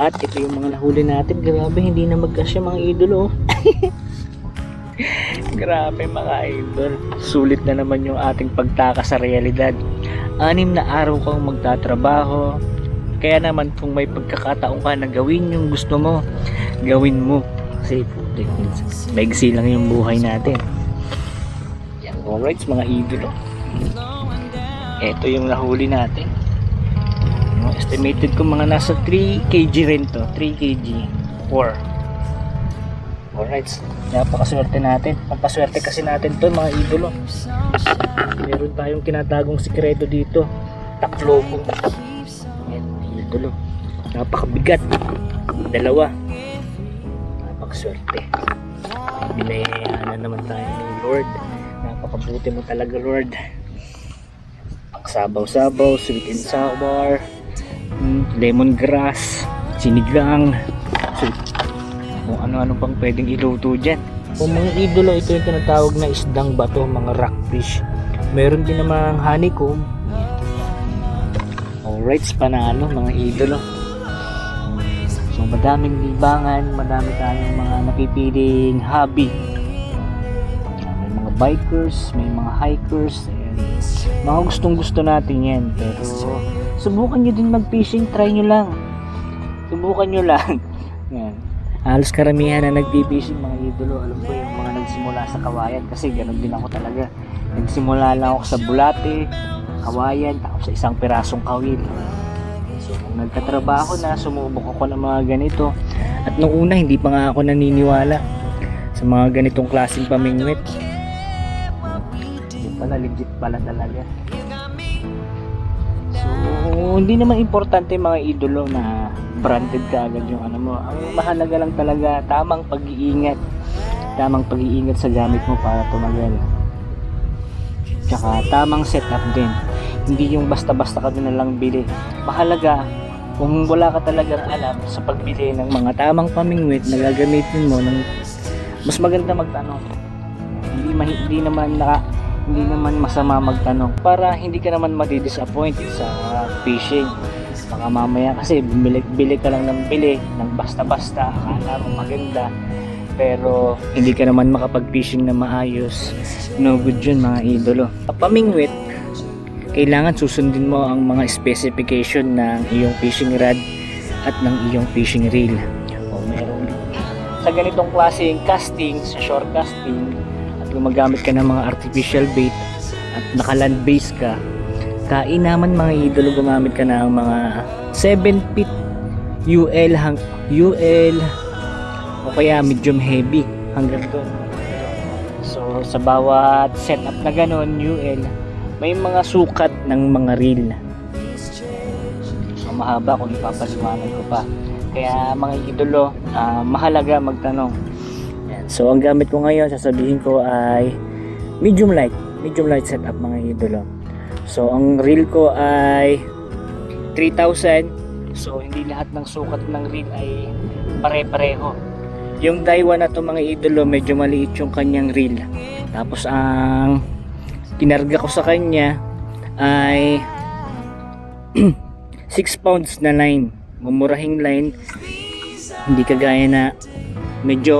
At ito yung mga nahuli natin. Grabe, hindi na magkasya mga idolo. oh. Grabe mga idol. Sulit na naman yung ating pagtaka sa realidad. Anim na araw kang magtatrabaho. Kaya naman kung may pagkakataon ka na gawin yung gusto mo, gawin mo. Kasi putik, maigsi lang yung buhay natin. Yan, alright mga idolo. Ito yung nahuli natin. Yung estimated ko mga nasa 3 kg rin to. 3 kg. 4. Alright. Napakaswerte natin. Pampaswerte kasi natin to mga idolo. Meron tayong kinatagong sikreto dito. Mga idolo. Napakabigat. Dalawa. Napakaswerte. Binayaan na naman tayo ng Lord. Napakabuti mo talaga Lord. Ang sabaw-sabaw, sweet and sour, lemongrass, sinigang, sweet kung ano-ano pang pwedeng iluto dyan. Kung mga idolo, ito yung tinatawag na isdang bato, mga rockfish. Meron din namang honeycomb. Alright, panalo mga idolo. So madaming libangan, madami tayong mga napipiling hobby. May mga bikers, may mga hikers, and mga gustong gusto natin yan. Pero subukan nyo din mag-fishing, try nyo lang. Subukan nyo lang. Yan. Halos karamihan na nagpipishing mga idolo. Alam ko yung mga nagsimula sa kawayan kasi ganun din ako talaga. Nagsimula lang ako sa bulate kawayan tapos sa isang pirasong kawil. So nung nagkatrabaho na sumubok ako ng mga ganito. At nung una hindi pa nga ako naniniwala sa mga ganitong klaseng pamingwit yun pala legit pala talaga so hindi naman importante mga idolo na branded ka agad yung ano mo. Ang mahalaga lang talaga tamang pag-iingat. Tamang pag-iingat sa gamit mo para tumagal. Tsaka tamang setup din. Hindi yung basta-basta ka din na lang bili. Mahalaga kung wala ka talagang alam sa pagbili ng mga tamang pamingwit na gagamitin mo ng mas maganda magtanong. Hindi, hindi naman naka, hindi naman masama magtanong para hindi ka naman madi-disappoint sa fishing. Baka mamaya kasi bili, bili ka lang ng bili ng basta-basta akala mo maganda. Pero hindi ka naman makapag-fishing na maayos. No good yun mga idolo. Pamingwit kailangan susundin mo ang mga specification ng iyong fishing rod at ng iyong fishing reel. O meron. Sa ganitong klaseng casting sa shore casting gumagamit ka ng mga artificial bait at naka-land base ka kain naman mga idolo gumamit ka ng mga 7 feet UL hang UL o kaya medium heavy hanggang doon. So sa bawat setup na ganon UL may mga sukat ng mga reel. So, mahaba kung ipapaliwanag ko pa. Kaya mga idolo ah, mahalaga magtanong. So ang gamit ko ngayon sasabihin ko ay medium light medium light setup mga idolo So, ang reel ko ay 3,000. So, hindi lahat ng sukat ng reel ay pare-pareho. Yung Daiwa na to mga idolo, medyo maliit yung kanyang reel. Tapos, ang kinarga ko sa kanya ay 6 pounds na line. Mumurahing line. Hindi kagaya na medyo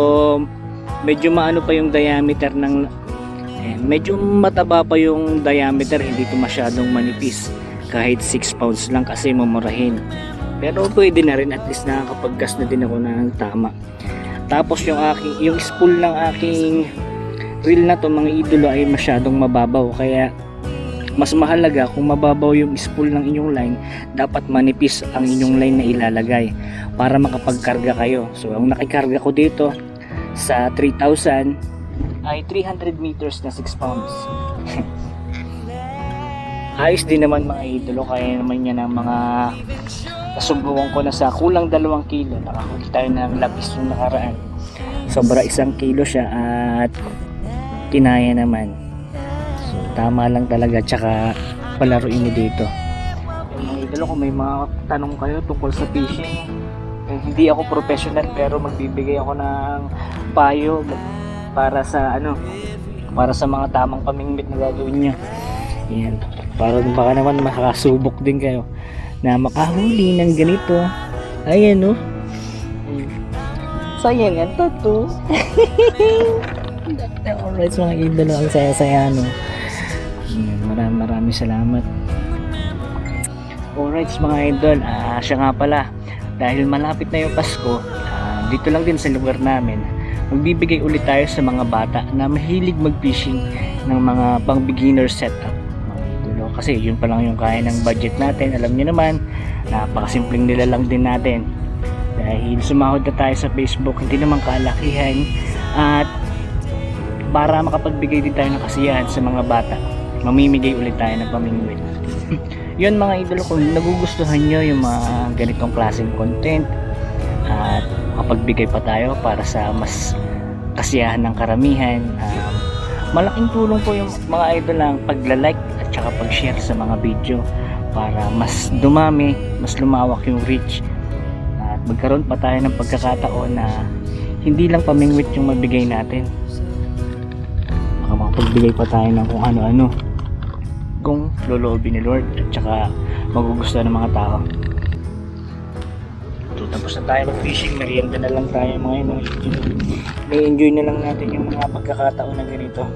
medyo maano pa yung diameter ng Ayan, medyo mataba pa yung diameter, hindi ito masyadong manipis. Kahit 6 pounds lang kasi mamurahin. Pero pwede na rin at least nakakapaggas na din ako ng tama. Tapos yung aking yung spool ng aking reel na to mga idolo ay masyadong mababaw kaya mas mahalaga kung mababaw yung spool ng inyong line dapat manipis ang inyong line na ilalagay para makapagkarga kayo so ang nakikarga ko dito sa 3,000 ay 300 meters na 6 pounds. Ayos din naman mga idolo, kaya naman yan ang mga nasubukan ko na sa kulang 2 kilo. Nakahuli tayo ng lapis yung nakaraan. Sobra isang kilo siya at kinaya naman. So, tama lang talaga, tsaka palaruin mo dito. Mga idolo, kung may mga tanong kayo tungkol sa fishing, hindi ako professional pero magbibigay ako ng payo para sa ano para sa mga tamang pamingwit na gagawin niya yan para baka naman makakasubok din kayo na makahuli ng ganito Ayan no. Sayang ang tato. Alright mga idol, ang saya-saya no. Ayan, Maraming maraming salamat. Alright mga idol, ah, siya nga pala, dahil malapit na yung Pasko, ah, dito lang din sa lugar namin, magbibigay ulit tayo sa mga bata na mahilig mag-fishing ng mga pang beginner setup. No? Kasi yun pa lang yung kaya ng budget natin. Alam niyo naman, napakasimpleng nila lang din natin. Dahil sumahod na tayo sa Facebook, hindi naman kalakihan at para makapagbigay din tayo ng kasiyahan sa mga bata, mamimigay ulit tayo ng pamingwit. Yun mga idol kung nagugustuhan nyo yung mga ganitong klaseng content at makapagbigay pa tayo para sa mas kasiyahan ng karamihan. Um, malaking tulong po yung mga idol ang pagla-like at saka pag-share sa mga video para mas dumami, mas lumawak yung reach at magkaroon pa tayo ng pagkakataon na hindi lang pamingwit yung mabigay natin baka makapagbigay pa tayo ng kung ano-ano kung loloobin ni Lord at saka magugustuhan ng mga tao. Tapos na tayo mag-fishing. Merienda na lang tayo mga yun may enjoy na lang natin yung mga pagkakataon na ganito